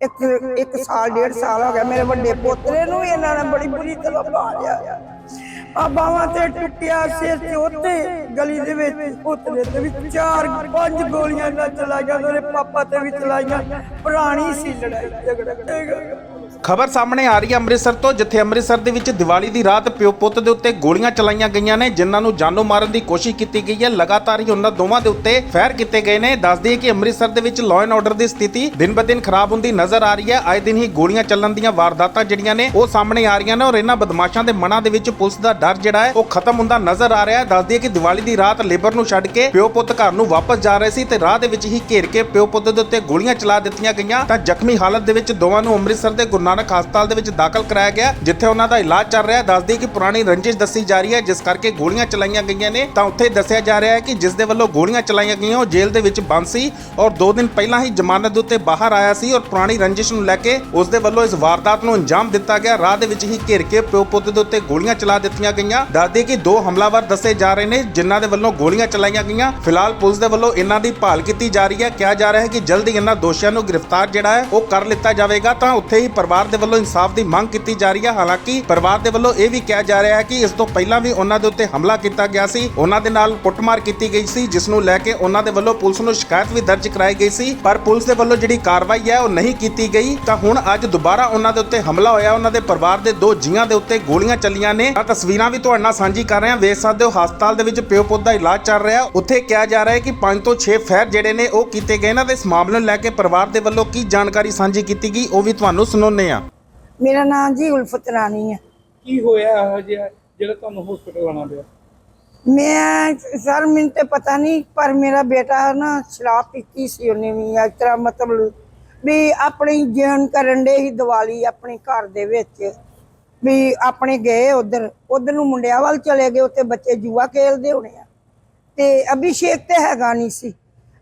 ਇੱਕ ਇੱਕ ਸਾਲ, ਡੇਢ ਸਾਲ ਹੋ ਗਿਆ ਮੇਰੇ ਵੱਡੇ ਪੋਤਰੇ ਨੂੰ ਵੀ ਇਹਨਾਂ ਨੇ ਬੜੀ ਬੁਰੀ ਤਰ੍ਹਾਂ ਲਿਆ। ਆ ਬਾਵਾਂ ਤੇ ਟੁੱਟਿਆ ਸਿਰ ਤੇ ਉੱਤੇ, ਗਲੀ ਦੇ ਵਿੱਚ, ਪੋਤਰੇ ਤੇ ਵੀ ਚਾਰ, ਪੰਜ ਗੋਲੀਆਂ ਨਾਲ ਚਲਾਈਆਂ, ਉਹਦੇ ਪਾਪਾ ਤੇ ਵੀ ਚਲਾਈਆਂ। ਪੁਰਾਣੀ ਸੀ ਲੜਾਈ ਝਗੜਾ। ਖਬਰ ਸਾਹਮਣੇ ਆ ਰਹੀ ਹੈ ਅੰਮ੍ਰਿਤਸਰ ਤੋਂ, ਜਿੱਥੇ ਅੰਮ੍ਰਿਤਸਰ ਦੇ ਵਿੱਚ ਦੀਵਾਲੀ ਦੀ ਰਾਤ ਪਿਓ ਪੁੱਤ ਦੇ ਉੱਤੇ ਗੋਲੀਆਂ ਚਲਾਈਆਂ ਗਈਆਂ ਨੇ, ਜਿਨ੍ਹਾਂ ਨੂੰ ਜਾਨੋਂ ਮਾਰਨ ਦੀ ਕੋਸ਼ਿਸ਼ ਕੀਤੀ ਗਈ ਹੈ। ਲਗਾਤਾਰ ਹੀ ਉਹਨਾਂ ਦੋਵਾਂ ਦੇ ਉੱਤੇ ਫਾਇਰ ਕੀਤੇ ਗਏ ਨੇ। ਦੱਸ ਦਈਏ ਕਿ ਅੰਮ੍ਰਿਤਸਰ ਦੇ ਵਿੱਚ ਲਾਅ ਐਂਡ ਆਰਡਰ ਦੀ ਸਥਿਤੀ ਦਿਨ-ਬ-ਦਿਨ ਖਰਾਬ ਹੁੰਦੀ ਨਜ਼ਰ ਆ ਰਹੀ ਹੈ। ਆਏ ਦਿਨ ਹੀ ਗੋਲੀਆਂ ਚੱਲਣ ਦੀਆਂ ਵਾਰਦਾਤਾਂ ਜਿਹੜੀਆਂ ਨੇ, ਉਹ ਸਾਹਮਣੇ ਆ ਰਹੀਆਂ ਨੇ ਔਰ ਇਹਨਾਂ ਬਦਮਾਸ਼ਾਂ ਦੇ ਮਨਾਂ ਦੇ ਵਿੱਚ ਪੁਲਿਸ ਦਾ ਡਰ ਜਿਹੜਾ ਹੈ, ਉਹ ਖਤਮ ਹੁੰਦਾ ਨਜ਼ਰ ਆ ਰਿਹਾ ਹੈ। ਦੱਸ ਦਈਏ ਕਿ ਦੀਵਾਲੀ ਦੀ ਰਾਤ ਲੇਬਰ ਨੂੰ ਛੱਡ ਕੇ ਪਿਓ ਪੁੱਤ ਘਰ ਨੂੰ ਵਾਪਸ ਜਾ ਰਹੇ ਸੀ ਤੇ ਰਾਹ ਦੇ ਵਿੱਚ ਹੀ ਘੇਰ ਕੇ ਪਿਓ ਪੁੱਤ ਦੇ ਉੱਤੇ ਗੋਲੀਆਂ ਚਲਾ ਦਿੱਤੀਆਂ ਗਈਆਂ। ਤਾਂ ਜ਼ਖਮੀ ਹਾਲਤ ਦੇ ਵਿੱਚ ਦੋਵਾਂ ਨੂੰ ਅੰਮ੍ਰਿਤਸਰ ਦੇ ਗੁਰੂ ਨਾਨਕ ਹਸਪਤਾਲ ਦੇ ਵਿੱਚ ਦਾਖਲ ਕਰਾਇਆ ਗਿਆ, ਜਿੱਥੇ ਉਹਨਾਂ ਦਾ ਇਲਾਜ ਚੱਲ ਰਿਹਾ ਹੈ। ਦੱਸ ਕਿ ਪੁਰਾਣੀ ਰੰਜਿਸ਼ ਦੱਸੀ ਜਾ ਰਹੀ ਹੈ, ਜਿਸ ਕਰਕੇ ਗੋਲੀਆਂ ਚਲਾਈਆਂ ਗਈਆਂ ਨੇ। ਤਾਂ ਉੱਥੇ ਦੱਸਿਆ ਜਾ ਰਿਹਾ ਹੈ ਕਿ ਜਿਸ ਦੇ ਵੱਲੋਂ ਗੋਲੀਆਂ ਚਲਾਈਆਂ ਗਈਆਂ, ਉਹ ਜੇਲ੍ਹ ਦੇ ਵਿੱਚ ਬੰਦ ਸੀ ਔਰ 2 ਦਿਨ ਪਹਿਲਾਂ ਹੀ ਜ਼ਮਾਨਤ ਦੇ ਉੱਤੇ ਬਾਹਰ ਆਇਆ ਸੀ ਔਰ ਪੁਰਾਣੀ ਰੰਜਿਸ਼ ਨੂੰ ਲੈ ਕੇ ਉਸ ਦੇ ਵੱਲੋਂ ਇਸ ਵਾਰਦਾਤ ਨੂੰ ਅੰਜਾਮ ਦਿੱਤਾ ਗਿਆ। ਰਾਹ ਦੇ ਵਿੱਚ ਹੀ ਘੇਰ ਕੇ ਪਿਓ ਪੁੱਤ ਦੇ ਉੱਤੇ ਗੋਲੀਆਂ ਚਲਾ ਦਿੱਤੀਆਂ ਗਈਆਂ। ਦੱਸ ਕਿ ਦੋ ਹਮਲਾਵਰ ਦੱਸੇ ਜਾ ਰਹੇ ਨੇ, ਜਿਨ੍ਹਾਂ ਦੇ ਵੱਲੋਂ ਗੋਲੀਆਂ ਚਲਾਈਆਂ ਗਈਆਂ। ਫਿਲਹਾਲ ਪੁਲਿਸ ਦੇ ਵੱਲੋਂ ਇਹਨਾਂ ਦੀ ਭਾਲ ਕੀਤੀ ਜਾ ਰਹੀ ਹੈ। ਕਿਹਾ ਜਾ ਰਿਹਾ ਹੈ ਕਿ ਜਲਦੀ ਇਹਨਾਂ ਦੋਸ਼ੀਆਂ ਨੂੰ ਗ੍ਰਿਫਤਾਰ ਜਿਹੜਾ ਹੈ, ਉਹ ਕਰ ਲਿੱਤਾ ਜਾਵੇਗਾ। ਤਾਂ ਉੱਥੇ ਹੀ ਪਰਿਵਾਰ ਦੇ ਵੱਲੋਂ ਇਨਸਾਫ ਦੀ ਮੰਗ ਕੀਤੀ ਜਾ ਰਹੀ ਹੈ। ਹਾਲਾਂਕਿ ਪਰਿਵਾਰ ਦੇ ਵੱਲੋਂ ਇਹ ਵੀ ਕਿਹਾ ਜਾ ਰਿਹਾ ਹੈ ਕਿ ਇਸ ਤੋਂ ਪਹਿਲਾਂ ਵੀ ਉਹਨਾਂ ਦੇ ਉੱਤੇ ਹਮਲਾ ਕੀਤਾ ਗਿਆ ਸੀ। ਉਹਨਾਂ ਦੇ ਨਾਲ ਕੁੱਟਮਾਰ ਕੀਤੀ ਗਈ ਸੀ, ਜਿਸ ਨੂੰ ਲੈ ਕੇ ਉਹਨਾਂ ਦੇ ਵੱਲੋਂ ਪੁਲਿਸ ਨੂੰ ਸ਼ਿਕਾਇਤ ਵੀ ਦਰਜ ਕਰਾਈ ਗਈ ਸੀ। ਪਰ ਪੁਲਿਸ ਦੇ ਵੱਲੋਂ ਜਿਹੜੀ ਕਾਰਵਾਈ ਹੈ, ਉਹ ਨਹੀਂ ਕੀਤੀ ਗਈ। ਤਾਂ ਹੁਣ ਅੱਜ ਦੁਬਾਰਾ ਉਹਨਾਂ ਦੇ ਉੱਤੇ ਹਮਲਾ ਹੋਇਆ। ਉਹਨਾਂ ਦੇ ਪਰਿਵਾਰ ਦੇ ਦੋ ਜੀਆਂ ਦੇ ਉੱਤੇ ਗੋਲੀਆਂ ਚੱਲੀਆਂ ਨੇ। ਤਾਂ ਤਸਵੀਰਾਂ ਵੀ ਤੁਹਾਡੇ ਨਾਲ ਸਾਂਝੀ ਕਰ ਰਹੇ ਹਾਂ। ਵੇਖ ਸਕਦੇ ਹੋ, ਹਸਪਤਾਲ ਦੇ ਵਿੱਚ ਪਿਓ ਪੁੱਤ ਦਾ ਇਲਾਜ ਚੱਲ ਰਿਹਾ ਉੱਥੇ ਕਿਹਾ ਜਾ ਰਿਹਾ ਹੈ ਕਿ 5 ਤੋਂ 6 ਫੈਰ ਜਿਹੜੇ ਨੇ, ਉਹ ਕੀਤੇ ਗਏ। ਨਾ ਤੇ ਇਸ ਮਾਮਲੇ ਨੂੰ ਲੈ ਕੇ ਪਰਿਵਾਰ ਦੇ ਵੱਲੋਂ ਕੀ ਜਾਣਕਾਰੀ ਸਾਂਝੀ ਕੀਤੀ ਗਈ, ਉਹ ਵੀ ਤੁਹਾਨੂੰ ਸੁਣਾਉਂਦੇ ਹਾਂ ਮੇਰਾ ਨਾਮ ਜੀ ਉਲਫਤ ਰਾਣੀ ਹੈ ਕੀ ਹੋਇਆ ਇਹੋ ਜਿਹਾ? ਜਿਹੜਾ ਤੁਹਾਨੂੰ ਹਸਪੀਟਲ ਆਉਣਾ ਪਿਆ? ਮੈਂ ਸਰ ਮੈਨੂੰ ਤੇ ਪਤਾ ਨਹੀਂ ਪਰ ਮੇਰਾ ਬੇਟਾ ਨਾ ਸ਼ਰਾਬ ਪੀਤੀ ਸੀ ਉਹਨੇ ਵੀ ਇਸ ਤਰ੍ਹਾਂ ਮਤਲਬ ਵੀ ਆਪਣੀ ਜੀਵਨ ਕਰਨ ਦੇ ਹੀ ਦੀਵਾਲੀ ਆਪਣੇ ਘਰ ਦੇ ਵਿੱਚ। ਵੀ ਆਪਣੇ ਗਏ ਉਧਰ ਉਧਰ ਨੂੰ ਮੁੰਡਿਆਂ ਵੱਲ ਚਲੇ ਗਏ ਉੱਥੇ ਬੱਚੇ ਜੂਆ ਖੇਲਦੇ ਹੋਣੇ ਆ। ਤੇ ਅਭਿਸ਼ੇਕ ਤੇ ਹੈਗਾ ਨਹੀਂ ਸੀ।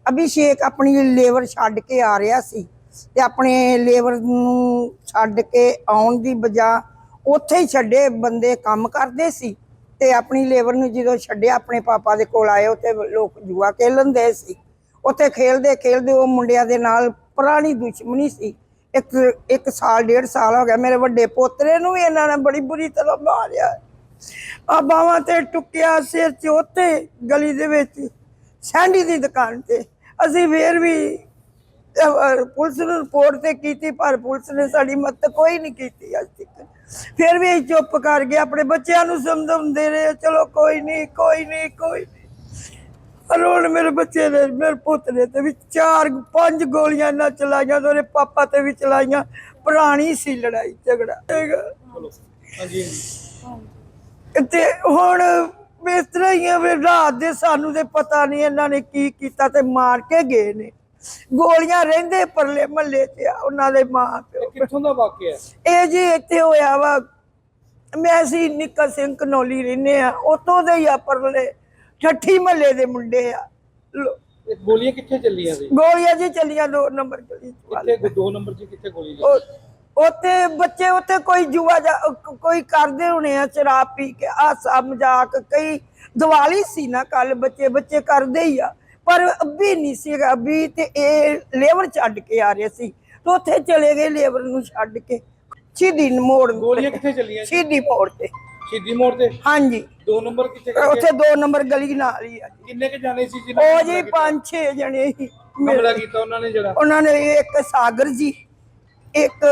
ਅਭਿਸ਼ੇਕ ਆਪਣੀ ਲੇਬਰ ਛੱਡ ਕੇ ਆ ਰਿਹਾ ਸੀ। ਤੇ ਆਪਣੇ ਲੇਬਰ ਨੂੰ ਛੱਡ ਕੇ ਆਉਣ ਦੀ ਬਜਾ ਉੱਥੇ ਹੀ ਛੱਡੇ ਬੰਦੇ ਕੰਮ ਕਰਦੇ ਸੀ ਤੇ ਆਪਣੀ ਲੇਬਰ ਨੂੰ ਜਦੋਂ ਛੱਡਿਆ, ਆਪਣੇ ਪਾਪਾ ਦੇ ਕੋਲ ਆਏ, ਉੱਥੇ ਲੋਕ ਜੂਆ ਖੇਲਣ ਸੀ। ਉੱਥੇ ਖੇਲਦੇ ਖੇਲਦੇ ਉਹ ਮੁੰਡਿਆਂ ਦੇ ਨਾਲ ਪੁਰਾਣੀ ਦੁਸ਼ਮਣੀ ਸੀ। ਇੱਕ ਇੱਕ ਸਾਲ, ਡੇਢ ਸਾਲ ਹੋ ਗਿਆ, ਮੇਰੇ ਵੱਡੇ ਪੋਤਰੇ ਨੂੰ ਵੀ ਇਹਨਾਂ ਨੇ ਬੜੀ ਬੁਰੀ ਤਰ੍ਹਾਂ ਮਾਰਿਆ। ਆ ਬਾਵਾਂ ਤੇ ਟੁੱਕਿਆ ਸਿਰ ਚ ਉੱਤੇ ਗਲੀ ਦੇ ਵਿੱਚ, ਸੈਂਡੀ ਦੀ ਦੁਕਾਨ ਤੇ। ਅਸੀਂ ਫੇਰ ਵੀ ਅਹ, ਪੁਲਿਸ ਨੂੰ ਰਿਪੋਰਟ ਤੇ ਕੀਤੀ ਪਰ ਪੁਲਿਸ ਨੇ ਸਾਡੀ ਮਦਦ ਕੋਈ ਨਹੀਂ ਕੀਤੀ ਅੱਜ ਤੱਕ। ਫਿਰ ਵੀ ਅਸੀਂ ਚੁੱਪ ਕਰ ਗਏ ਆਪਣੇ ਬੱਚਿਆਂ ਨੂੰ ਸਮਝਾਉਂਦੇ ਰਹੇ ਚਲੋ ਕੋਈ ਨਹੀਂ ਕੋਈ ਨਹੀਂ ਕੋਈ ਨਹੀਂ। ਪਰ ਹੁਣ ਮੇਰੇ ਬੱਚੇ ਨੇ ਮੇਰੇ ਪੁੱਤ ਨੇ ਤੇ ਵੀ ਚਾਰ ਪੰਜ ਗੋਲੀਆਂ ਨਾਲ ਚਲਾਈਆਂ ਤੇ ਉਹਦੇ ਪਾਪਾ ਤੇ ਵੀ ਚਲਾਈਆਂ। ਪੁਰਾਣੀ ਸੀ ਲੜਾਈ ਝਗੜਾ ਹੈਗਾ ਚਲੋ ਹਾਂਜੀ ਤੇ ਹੁਣ ਇਸ ਤਰ੍ਹਾਂ ਹੀ ਆ ਵੀ ਰਾਤ ਦੇ ਸਾਨੂੰ ਤੇ ਪਤਾ ਨਹੀਂ ਇਹਨਾਂ ਨੇ ਕੀ ਕੀਤਾ ਤੇ ਮਾਰ ਕੇ ਗਏ ਨੇ। ਗੋਲੀਆਂ ਰਹਿੰਦੇ ਪਰਲੇ ਮਹੱਲੇ ਤੇ ਆ ਉਹਨਾਂ ਦੇ ਮਾਂ ਪਿਓ ਕਿੱਥੋਂ ਦਾ ਵਾਕਿਆ ਹੈ? ਇਹ ਜੀ ਇੱਥੇ ਹੋਇਆ ਵਾ। ਮੈਂ ਸੀ ਨਿੱਕਾ ਸਿੰਘ ਕਨੌਲੀ ਰਹਿੰਦੇ ਆ ਉਤੋਂ ਦੇ ਹੀ ਆ ਪਰਲੇ ਠੱਠੀ ਮਹੱਲੇ ਦੇ ਮੁੰਡੇ ਆ। ਲੋ- ਇਹ ਗੋਲੀਆਂ ਕਿੱਥੇ ਚੱਲੀਆਂ ਸੀ? ਗੋਲੀਆਂ ਜੀ ਚੱਲੀਆਂ ਦੋ ਨੰਬਰ ਗਲੀ ਚ ਵੱਲ। ਕਿੱਥੇ ਦੋ ਨੰਬਰ 'ਚ ਕਿੱਥੇ ਗੋਲੀ ਉਹ- ਉੱਥੇ ਬੱਚੇ ਉੱਥੇ ਕੋਈ ਜੂਆ ਜਾ ਕੋਈ ਕਰਦੇ ਹੋਣੇ ਆ ਸ਼ਰਾਬ ਪੀ ਕੇ ਹਾਸਾ ਮਜ਼ਾਕ ਕਈ ਦੀਵਾਲੀ ਸੀ ਨਾ ਕੱਲ ਬੱਚੇ ਬੱਚੇ ਕਰਦੇ ਹੀ ਆ। ਪਰ ਅੱਬੀ ਨਹੀਂ ਸੀ ਅੱਬੀ ਤੇ ਇਹ ਲੇਬਰ ਛੱਡ ਕੇ ਆ ਰਹੇ ਸੀ ਤੇ ਉੱਥੇ ਚਲੇ ਗਏ ਲੇਬਰ ਨੂੰ ਛੱਡ ਕੇ। ਸਿੱਧੀ ਮੋੜ ਗੋਲੀਆਂ ਕਿੱਥੇ ਚੱਲੀਆਂ ਸਿੱਧੀ ਮੋੜ ਤੇ। ਸਿੱਧੀ ਮੋੜ ਤੇ? ਹਾਂਜੀ। ਦੋ ਨੰਬਰ ਕਿੱਥੇ ਉੱਥੇ ਦੋ ਨੰਬਰ ਗਲੀ ਨਾਲ ਹੀ ਆ ਜੀ। ਕਿੰਨੇ ਕੇ ਜਾਣੇ ਸੀ ਜਿਹਨਾਂ ਉਹ ਜੀ ਪੰਜ ਛੇ ਜਣੇ ਸੀ। ਹਮਲਾ ਕੀਤਾ ਉਹਨਾਂ ਨੇ ਜਿਹੜਾ? ਉਹਨਾਂ ਨੇ ਇੱਕ ਸਾਗਰ ਜੀ ਇੱਕ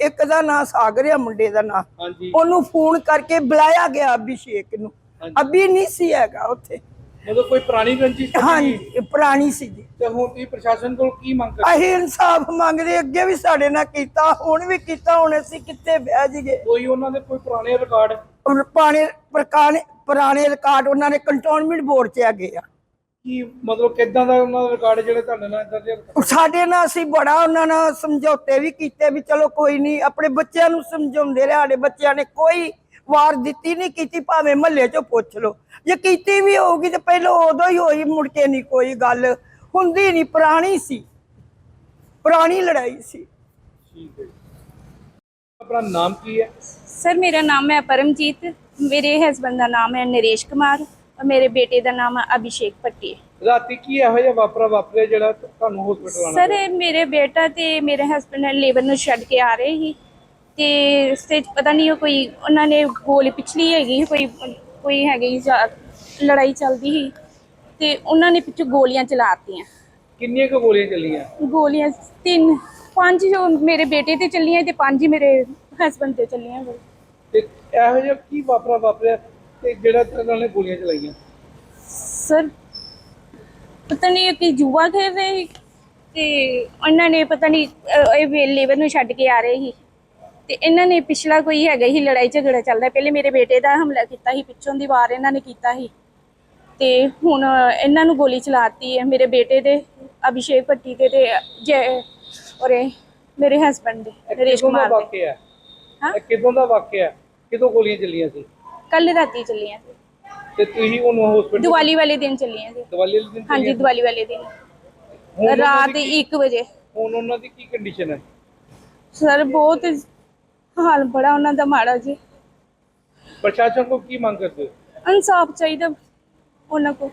ਇੱਕ ਦਾ ਨਾਂ ਸਾਗਰ ਆ ਮੁੰਡੇ ਦਾ ਨਾਂ। ਹਾਂਜੀ। ਉਹਨੂੰ ਫੋਨ ਕਰਕੇ ਬੁਲਾਇਆ ਗਿਆ ਅਭਿਸ਼ੇਕ ਨੂੰ। ਹਾਂਜੀ। ਅਭੀ ਨਹੀਂ ਸੀ ਹੈਗਾ ਉੱਥੇ। ਮਤਲਬ ਕੋਈ ਪੁਰਾਣੀ ਰੰਜਿਸ਼ ਸੀ ਹਾਂਜੀ ਇਹ ਪੁਰਾਣੀ ਸੀ ਜੀ। ਤੇ ਹੁਣ ਤੁਸੀਂ ਪ੍ਰਸ਼ਾਸਨ ਕੋਲ ਕੀ ਮੰਗ ਕਰਦੇ? ਅਸੀਂ ਇਨਸਾਫ ਮੰਗਦੇ ਅੱਗੇ ਵੀ ਸਾਡੇ ਨਾਲ ਕੀਤਾ ਹੁਣ ਵੀ ਕੀਤਾ ਹੁਣ ਅਸੀਂ ਕਿੱਥੇ ਬਹਿ ਜੀਏ ਕੋਈ ਉਹਨਾਂ ਦੇ ਕੋਈ ਪੁਰਾਣੇ ਰਿਕਾਰਡ? ਹੁਣ ਪਾਣੇ ਪੁਰਾਣੇ ਪੁਰਾਣੇ ਰਿਕਾਰਡ ਉਹਨਾਂ ਨੇ ਕੰਟੋਨਮੈਂਟ ਬੋਰਡ 'ਚ ਹੈਗੇ ਆ। ਕੀ ਮਤਲਬ ਕਿਦਾਂ ਦਾ ਉਹਨਾਂ ਦਾ ਰਿਕਾਰਡ ਜਿਹੜੇ ਤੁਹਾਡੇ ਨਾਲ ਇਦਾਂ ਦੇ ਸਾਡੇ ਨਾਲ ਅਸੀਂ ਬੜਾ ਉਹਨਾਂ ਨਾਲ ਸਮਝੌਤੇ ਵੀ ਕੀਤੇ ਵੀ ਚਲੋ ਕੋਈ ਨਹੀਂ ਆਪਣੇ ਬੱਚਿਆਂ ਨੂੰ ਸਮਝਾਉਂਦੇ ਰਹੇ ਸਾਡੇ ਬੱਚਿਆਂ ਨੇ ਕੋਈ ਵਾਰ ਦਿੱਤੀ ਨਹੀਂ ਕੀਤੀ ਭਾਵੇਂ ਮਹੱਲੇ 'ਚੋਂ ਪੁੱਛ ਲਓ। ਜੇ ਕੀਤੀ ਵੀ ਹੋਊਗੀ ਤੇ ਪਹਿਲਾਂ ਉਦੋਂ ਹੀ ਹੋਈ ਮੁੜ ਕੇ ਨਹੀਂ ਕੋਈ ਗੱਲ। ਹੁੰਦੀ ਨਹੀਂ ਪੁਰਾਣੀ ਸੀ। ਪੁਰਾਣੀ ਲੜਾਈ ਸੀ। ਠੀਕ ਹੈ। ਆਪਣਾ ਨਾਮ ਕੀ ਹੈ? ਸਰ ਮੇਰਾ ਨਾਮ ਹੈ ਪਰਮਜੀਤ। ਮੇਰੇ ਹਸਬੰਦ ਦਾ ਨਾਮ ਹੈ ਨਰੇਸ਼ ਕੁਮਾਰ ਔਰ ਮੇਰੇ ਬੇਟੇ ਦਾ ਨਾਮ ਹੈ ਅਭਿਸ਼ੇਕ ਭੱਟੀ ਰਾਤੀ ਕੀ ਇਹੋ ਜਿਹਾ ਵਾਪਰਾ ਵਾਪਰਿਆ ਜਿਹੜਾ ਤੁਹਾਨੂੰ ਹਸਪੀਟਲ ਆਣਾ ਸਰ ਇਹ ਮੇਰੇ ਬੇਟਾ ਤੇ ਮੇਰੇ ਹਸਬੰਡ ਲੇਬਰ ਨੂੰ ਛੱਡ ਕੇ ਆ ਰਹੇ ਸੀ। ਤੇ 'ਚ ਪਤਾ ਨਹੀਂ ਉਹ ਕੋਈ ਉਹਨਾਂ ਨੇ ਗੋਲੀ ਪਿਛਲੀ ਹੈਗੀ ਕੋਈ ਕੋਈ ਹੈਗੀ ਜਾਂ ਲੜਾਈ ਚੱਲਦੀ ਸੀ ਤੇ ਉਹਨਾਂ ਨੇ ਪਿੱਛੋਂ ਗੋਲੀਆਂ ਚਲਾਤੀਆਂ ਕਿੰਨੀਆਂ ਕੁ ਗੋਲੀਆਂ ਚੱਲੀਆਂ? ਗੋਲੀਆਂ ਤਿੰਨ ਪੰਜ ਜੋ ਮੇਰੇ ਬੇਟੇ ਤੇ ਚੱਲੀਆਂ ਤੇ ਪੰਜ ਹੀ ਮੇਰੇ ਹਸਬੰਡ ਤੇ ਚੱਲੀਆਂ ਗੋਲੀਆਂ। ਤੇ ਇਹੋ ਜਿਹਾ ਕੀ ਵਾਪਰਾ ਵਾਪਰਿਆ ਤੇ ਜਿਹੜਾ ਉਹਨਾਂ ਨੇ ਗੋਲੀਆਂ ਚਲਾਈਆਂ? ਸਰ ਪਤਾ ਨਹੀਂ ਇਹ ਕਿ ਜੂਆ ਖੇਡ ਰਹੇ ਸੀ ਤੇ ਉਹਨਾਂ ਨੇ ਪਤਾ ਨਹੀਂ ਅਹ, ਇਹ ਵੇ- ਲੇਬਰ ਨੂੰ ਛੱਡ ਕੇ ਆ ਰਹੇ ਸੀ। ਤੇ ਇਹਨਾਂ ਨੇ ਪਿਛਲਾ ਕੋਈ ਹੈਗਾ ਹੀ ਲੜਾਈ ਝਗੜਾ ਚੱਲਦਾ ਪਹਿਲੇ ਮੇਰੇ ਬੇਟੇ ਦਾ ਹਮਲਾ ਕੀਤਾ ਸੀ ਪਿੱਛੋਂ ਦੀ ਵਾਰ ਇਹਨਾਂ ਨੇ ਕੀਤਾ ਸੀ। ਤੇ ਹੁਣ ਇਹਨਾਂ ਨੂੰ ਗੋਲੀ ਚਲਾਤੀ ਹੈ ਮੇਰੇ ਬੇਟੇ ਦੇ ਅਭਿਸ਼ੇਕ ਭੱਟੀ ਤੇ ਤੇ ਜੈ ਔਰ ਮੇਰੇ ਹਸਬੰਡ ਦੇ ਨਰੇਸ਼ ਦਾ ਕੁਮਾਰ ਦੇ। ਵਾਕਿਆ ਹਾਂ? ਇਹ ਕਿਦੋਂ ਦਾ ਵਾਕਿਆ ਕਿਦੋਂ ਗੋਲੀਆਂ ਚੱਲੀਆਂ ਸੀ? ਕੱਲ ਰਾਤੀ ਚੱਲੀਆਂ ਸੀ। ਤੇ ਤੁਸੀਂ ਉਹਨੂੰ ਹਸਪੀਟਲ ਦੀਵਾਲੀ ਵਾਲੇ ਦਿਨ ਚੱਲੀਆਂ ਸੀ। ਦਵਾਈ ਵਾਲੇ ਦਿਨ ਹਾਂਜੀ ਚੱਲੀਆਂ? ਦੀਵਾਲੀ ਵਾਲੇ ਦਿਨ। ਹੁਣ ਉਹਨਾਂ ਰਾਤ ਦੀ ਕੀ- 1 ਵਜੇ। ਹੁਣ ਉਹਨਾਂ ਦੀ ਕੀ ਕੰਡੀਸ਼ਨ ਹੈ? ਸਰ ਬਹੁਤ ਹਾਲ ਬੜਾ ਉਹਨਾਂ ਦਾ ਮਾੜਾ ਜੀ। ਪ੍ਰਸ਼ਾਸਨ ਕੋਲ ਕੀ ਮੰਗ ਕਰਦੇ ਹੋ? ਇਨਸਾਫ ਚਾਹੀਦਾ ਉਹਨਾਂ ਕੋ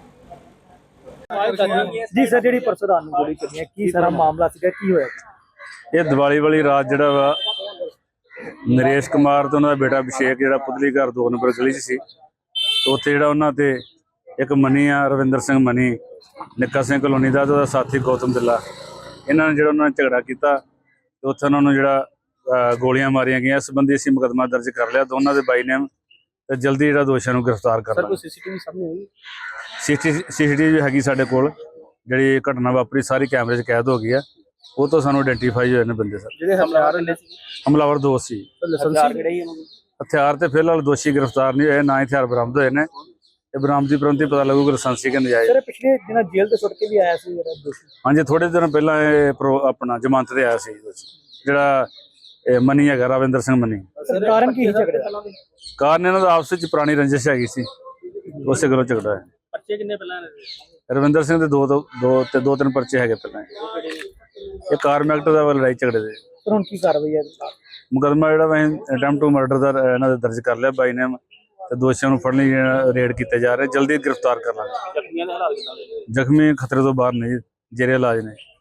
ਜੀ ਸਰ ਜਿਹੜੀ ਪਰਸੋਂ ਰਾਤ ਨੂੰ ਗੋਲੀ ਚੱਲੀ ਹੈ ਕੀ ਸਾਰਾ ਮਾਮਲਾ ਸੀਗਾ ਕੀ ਹੋਇਆ? ਇਹ ਦੀਵਾਲੀ ਵਾਲੀ ਰਾਤ ਜਿਹੜਾ ਵਾ ਨਰੇਸ਼ ਕੁਮਾਰ ਤੇ ਉਹਨਾਂ ਦਾ ਬੇਟਾ ਅਭਿਸ਼ੇਕ ਜਿਹੜਾ ਪੁਤਲੀ ਘਰ ਦੋ ਨੰਬਰ ਗਲੀ 'ਚ ਸੀ ਤੇ ਉੱਥੇ ਜਿਹੜਾ ਉਹਨਾਂ ਤੇ ਇੱਕ ਮਨੀ ਆ ਰਵਿੰਦਰ ਸਿੰਘ ਮਨੀ ਨਿੱਕਾ ਸਿੰਘ ਕਲੋਨੀ ਦਾ ਤੇ ਉਹਦਾ ਸਾਥੀ ਗੌਤਮ ਦਿੱਲਾ। ਇਹਨਾਂ ਨੇ ਜਿਹੜਾ ਉਹਨਾਂ ਨਾਲ ਝਗੜਾ ਕੀਤਾ ਤੇ ਉੱਥੇ ਉਹਨਾਂ ਨੂੰ ਜਿਹੜਾ ਗੋਲੀਆਂ ਮਾਰੀਆਂ ਗਈਆਂ। ਇਸ ਸੰਬੰਧੀ ਅਸੀਂ ਮੁਕੱਦਮਾ ਦਰਜ ਕਰ ਲਿਆ। ਦੋਨਾਂ ਦੇ ਬਾਈ ਨੇਮ ਤੇ ਜਲਦੀ ਜਿਹੜਾ ਦੋਸ਼ੀਆਂ ਨੂੰ ਗ੍ਰਿਫਤਾਰ ਕਰ ਸਰ ਕੋਈ ਸੀਸੀਟੀਵੀ ਸਾਹਮਣੇ ਆਈ? ਸੀਸੀਟੀਵੀ ਹੈਗੀ ਸਾਡੇ ਕੋਲ। ਜਿਹੜੀ ਘਟਨਾ ਵਾਪਰੀ ਸਾਰੀ ਕੈਮਰੇ 'ਚ ਕੈਦ ਹੋ ਗਈ ਆ ਉਹ ਤੋਂ ਸਾਨੂੰ ਆਇਡੈਂਟੀਫਾਈ ਹੋਏ ਨੇ ਬੰਦੇ ਸਰ। ਜਿਹੜੇ ਹਮਲਾਵਰ ਨੇ ਹਮਲਾਵਰ ਦੋ ਸੀ। ਹੀ ਹਥਿਆਰ ਤੇ ਫਿਲਹਾਲ ਦੋਸ਼ੀ ਗ੍ਰਿਫਤਾਰ ਨਹੀਂ ਹੋਏ। ਨਾ ਹੀ ਹਥਿਆਰ ਬਰਾਮਦ ਹੋਏ ਨੇ। ਤੇ ਬਰਾਮਦੀ ਪ੍ਰੰਤੀ ਪਤਾ ਲੱਗੂਗਾ ਲਾਇਸੈਂਸੀ ਕਿ ਨਜਾਇਜ਼। ਸਰ ਪਿਛਲੇ ਦਿਨਾਂ ਜੇਲ੍ਹ ਤੋਂ ਛੁੱਟ ਕੇ ਵੀ ਆਇਆ ਸੀ ਜਿਹੜਾ ਦੋਸ਼ੀ? ਹਾਂਜੀ ਥੋੜੇ ਦਿਨ ਪਹਿਲਾਂ ਇਹ ਆਪਣਾ ਜ਼ਮਾਨਤ ਤੇ ਆਇਆ ਸੀ। ਜਿਹੜਾ ਇਹ ਮਨੀ ਹੈਗਾ ਰਵਿੰਦਰ ਸਿੰਘ ਮਨੀ। ਕਾਰਨ ਕੀ ਝਗੜੇ ਦਾ? ਕਾਰਨ ਇਹਨਾਂ ਦਾ ਆਪਸ ਵਿੱਚ ਪੁਰਾਣੀ ਰੰਜਿਸ਼ ਹੈਗੀ ਸੀ। ਉਸੇ ਗੱਲੋਂ ਝਗੜਾ ਹੈ। ਪਰਚੇ ਕਿੰਨੇ ਪਹਿਲਾਂ ਰਵਿੰਦਰ ਸਿੰਘ ਦੇ ਦੋ ਦੋ ਤੇ ਦੋ ਤਿੰਨ ਪਰਚੇ ਹੈਗੇ ਪਹਿਲਾਂ ਇਹ ਕਾਰਮ ਐਕਟ ਦਾ ਲੜਾਈ ਝਗੜੇ ਦੇ। ਸਰ ਹੁਣ ਕੀ ਕਾਰਵਾਈ ਹੈ ਮੁਕਦਮਾ ਜਿਹੜਾ ਵਾ ਅਟੈਂਪਟ ਟੂ ਮਰਡਰ ਦਾ ਇਹਨਾਂ ਦੇ ਦਰਜ ਕਰ ਲਿਆ ਬਾਈ ਨੇ। ਤੇ ਦੋਸ਼ੀਆਂ ਨੂੰ ਫੜਨ ਲਈ ਰੇਡ ਕੀਤੇ ਜਾ ਰਹੇ। ਜਲਦੀ ਗ੍ਰਿਫਤਾਰ ਕਰ ਲਾਂਗੇ। ਜ਼ਖਮੀਆਂ ਦੇ ਹਾਲਾਤ ਕਿਦਾਂ ਜ਼ਖਮੀ ਖਤਰੇ ਤੋਂ ਬਾਹਰ ਨਹੀਂ ਜੇਰੇ ਇਲਾਜ ਨੇ।